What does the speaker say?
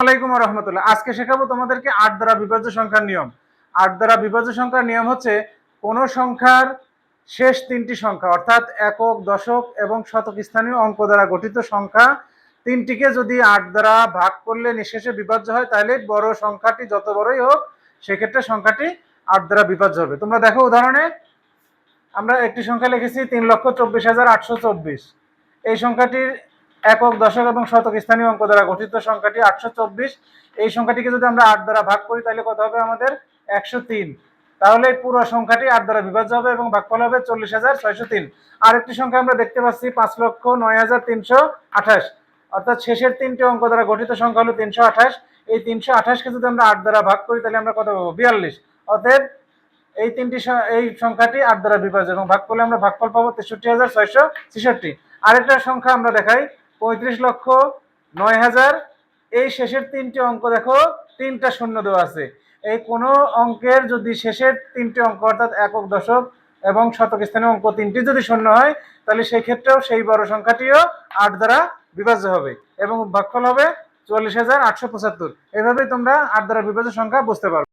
আলাইকুম রহমতুল্লাহ। আজকে শেখাবো তোমাদেরকে আট দ্বারা বিভাজ্য সংখ্যার নিয়ম। আট দ্বারা বিভাজ্য সংখ্যার নিয়ম হচ্ছে কোন সংখ্যার শেষ তিনটি সংখ্যা, অর্থাৎ একক, দশক এবং শতক স্থানীয় অঙ্ক দ্বারা গঠিত সংখ্যা। তিনটিকে যদি আট দ্বারা ভাগ করলে নিঃশেষে বিভাজ্য হয়, তাহলে বড় সংখ্যাটি যত বড়ই হোক, সেক্ষেত্রে সংখ্যাটি আট দ্বারা বিভাজ্য হবে। তোমরা দেখো উদাহরণে, আমরা একটি সংখ্যা লিখেছি তিন লক্ষ চব্বিশ হাজার আটশো চব্বিশ। এই সংখ্যাটির একক দশক এবং শতক স্থানীয় অঙ্ক দ্বারা গঠিত সংখ্যাটি আটশো চব্বিশ। এই সংখ্যাটিকে যদি আমরা আট দ্বারা ভাগ করি, তাহলে কত হবে আমাদের? একশো তিন। তাহলে পুরো সংখ্যাটি আট দ্বারা বিভাজ্য হবে এবং ভাগফল হবে চল্লিশ হাজার ছয়শো তিন। আরেকটি সংখ্যা আমরা দেখতে পাচ্ছি, পাঁচ লক্ষ নয় হাজার তিনশো আঠাশ। অর্থাৎ শেষের তিনটি অঙ্ক দ্বারা গঠিত সংখ্যা হলো তিনশো আঠাশ। এই তিনশো আঠাশকে যদি আমরা আট দ্বারা ভাগ করি, তাহলে আমরা কত পাবো? বিয়াল্লিশ। অতএব এই তিনটি এই সংখ্যাটি আট দ্বারা বিভাজ্য এবং ভাগ করলে আমরা ভাগফল পাবো তেষট্টি হাজার ছয়শো ছেষট্টি। আরেকটা সংখ্যা আমরা দেখাই পঁয়ত্রিশ লক্ষ নয় হাজার। এই শেষের তিনটি অঙ্ক দেখো, তিনটা শূন্য দেওয়া আছে। এই কোনো অঙ্কের যদি শেষের তিনটি অঙ্ক অর্থাৎ একক দশক এবং শতক স্থানীয় অঙ্ক তিনটি যদি শূন্য হয়, তাহলে সেই ক্ষেত্রেও সেই বড় সংখ্যাটিও আট দ্বারা বিভাজ্য হবে এবং ভাগফল হবে চুয়াল্লিশ হাজার আটশো পঁচাত্তর। এভাবেই তোমরা আট দ্বারা বিভাজ্য সংখ্যা বুঝতে পারবে